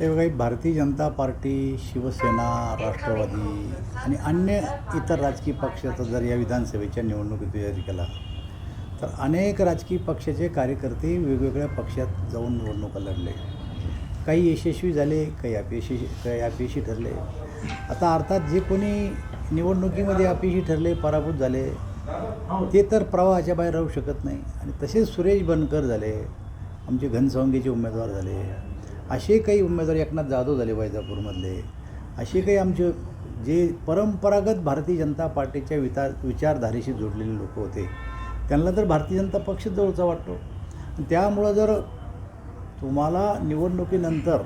हे बघा भारतीय जनता पार्टी शिवसेना राष्ट्रवादी आणि अन्य इतर राजकीय पक्षाचा जर या विधानसभेच्या निवडणुकीत जारी केला तर अनेक राजकीय पक्षाचे कार्यकर्ते वेगवेगळ्या पक्षात जाऊन निवडणुका लढले. काही यशस्वी झाले काही अपयशी काही अपयशी ठरले. आता अर्थात जे कोणी निवडणुकीमध्ये अपयशी ठरले पराभूत झाले ते तर प्रवाहाच्या बाहेर राहू शकत नाही. आणि तसेच सुरेश बनकर झाले आमचे घनसावंगीचे उमेदवार झाले असे काही उमेदवार एकनाथ जाधव झाले वैजापूरमधले. असे काही आमचे जे परंपरागत भारतीय जनता पार्टीच्या विचार विचारधारेशी जोडलेले लोक होते. त्यांना तर भारतीय जनता पक्ष जवळचा वाटतो. त्यामुळं जर तुम्हाला निवडणुकीनंतर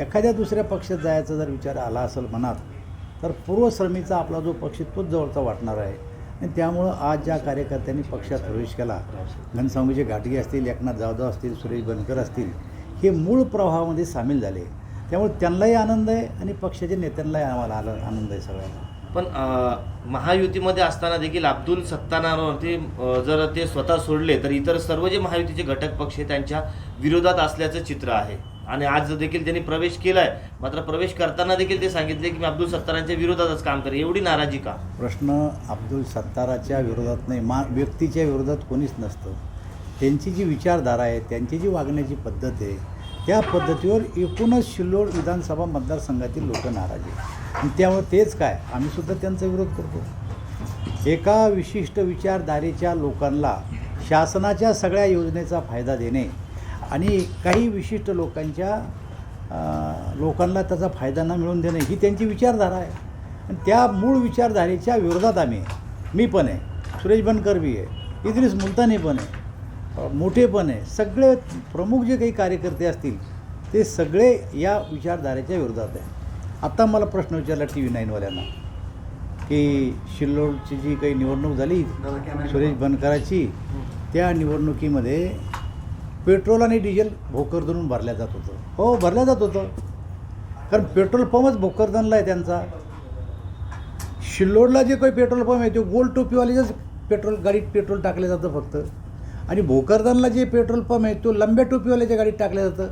एखाद्या दुसऱ्या पक्षात जायचा जर विचार आला असेल मनात तर पूर्वश्रमीचा आपला जो पक्ष तोच जवळचा वाटणार आहे. आणि त्यामुळं आज ज्या कार्यकर्त्यांनी पक्षात प्रवेश केला घनसावंगीचे घाटगे असतील एकनाथ जाधव असतील सुरेश बनकर असतील हे मूळ प्रवाहामध्ये सामील झाले. त्यामुळे त्यांनाही आनंद आहे आणि पक्षाच्या नेत्यांनाही आम्हाला आला आनंद आहे सगळ्यांना. पण महायुतीमध्ये असताना देखील अब्दुल सत्तानावरती जर ते स्वतः सोडले तर इतर सर्व जे महायुतीचे घटक पक्ष त्यांच्या विरोधात असल्याचं चित्र आहे. आणि आज देखील त्यांनी प्रवेश केलाय. मात्र प्रवेश करताना देखील ते सांगितले की मी अब्दुल सत्तारांच्या विरोधातच काम करेन. एवढी नाराजी का? प्रश्न अब्दुल सत्ताराच्या विरोधात नाही मा व्यक्तीच्या विरोधात कोणीच नसतं. त्यांची जी विचारधारा आहे त्यांची जी वागण्याची पद्धत आहे त्या पद्धतीवर एकूणच शिल्लोड विधानसभा मतदारसंघातील लोक नाराज आहे आणि त्यामुळे तेच काय आम्हीसुद्धा त्यांचा विरोध करतो एका विशिष्ट विचारधारेच्या लोकांना शासनाच्या सगळ्या योजनेचा फायदा देणे आणि काही विशिष्ट लोकांच्या लोकांना त्याचा फायदा न मिळवून देणे ही त्यांची विचारधारा आहे आणि त्या मूळ विचारधारेच्या विरोधात आम्ही आहे. मी पण आहे सुरेश बनकर बी आहे इद्रिस मुलतानी पण आहे अं, मोठे पण आहे. सगळे प्रमुख जे काही कार्यकर्ते असतील ते सगळे या विचारधारेच्या विरोधात आहे. आत्ता मला प्रश्न विचारला टी व्ही नाईनवाल्यांना की शिल्लोडची जी काही निवडणूक झाली सुरेश बनकराची त्या निवडणुकीमध्ये पेट्रोल आणि डिझेल भोकरदनून भरल्या जात होतं. हो भरल्या जात होतं. कारण पेट्रोल पंपच भोकरदनला आहे त्यांचा. शिल्लोडला जे काही पेट्रोल पंप आहे ते गोल टोपीवाल्याच पेट्रोल गाडीत पेट्रोल टाकलं जातं फक्त. आणि भोकरदनला जे पेट्रोल पंप आहे तो लंब्या टोपीवाल्याच्या गाडीत टाकलं जातं.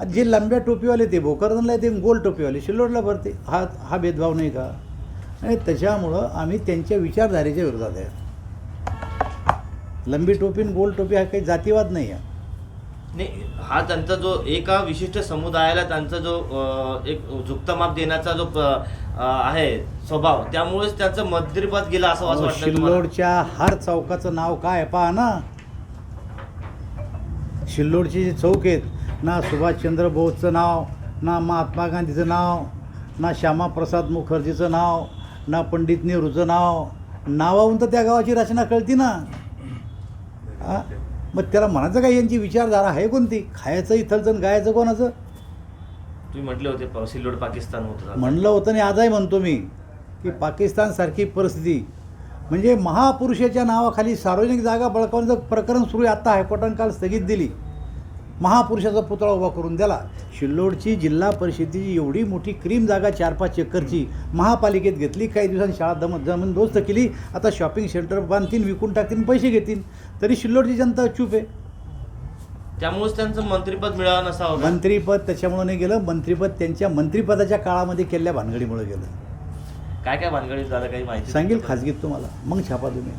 आणि जे लंब्या टोपीवाले ते भोकरदनला आहे ते गोल टोपीवाले शिल्लोडला भरते. हा हा भेदभाव नाही का? आणि त्याच्यामुळं आम्ही त्यांच्या विचारधारेच्या विरोधात आहे. लंबी टोपी आणि गोल टोपी हा काही जातीवाद नाही आहे. नाही हा त्यांचा जो एका विशिष्ट समुदायाला त्यांचा जो एक झुकता माप देण्याचा जो आहे स्वभाव त्यामुळेच त्यांचं मध्यपद गेला असं वाटतं? शिल्लोडच्या हर चौकाचं नाव काय पहा ना. शिल्लोडचे जे चौक आहेत ना सुभाषचंद्र बोसचं नाव ना महात्मा गांधीचं नाव ना श्यामाप्रसाद मुखर्जीचं नाव ना पंडित नेहरूचं नाव नावाहून तर त्या गावाची रचना कळती ना? मग त्याला म्हणायचं काय यांची विचारधारा आहे कोणती? खायचं इथलचं गायचं कोणाचं? तुम्ही म्हटले होते सिल्लोड पाकिस्तान होतं. म्हणलं होतं आणि आजही म्हणतो मी की पाकिस्तानसारखी परिस्थिती म्हणजे महापुरुषाच्या नावाखाली सार्वजनिक जागा बळकावण्याचं प्रकरण सुरू आहे. आत्ता हायकोर्टानं काल स्थगित दिली. महापुरुषाचा पुतळा उभा करून द्याला शिल्लोडची जिल्हा परिषदेची एवढी मोठी क्रीम जागा चार पाच चक्करची महापालिकेत घेतली. काही दिवसांनी शाळा दम जमीन दोस्त केली. आता शॉपिंग सेंटर बांधतील विकून टाकतील पैसे घेतील. तरी शिल्लोडची जनता चूप आहे. त्यामुळेच त्यांचं मंत्रीपद मिळालं नसावं? मंत्रीपद त्याच्यामुळं नाही गेलं. मंत्रीपद त्यांच्या मंत्रिपदाच्या काळामध्ये केलेल्या भानगडीमुळे गेलं. काय काय भानगडीत झालं काही माहिती सांगेल खाजगीत तुम्हाला. मग छापा तुम्ही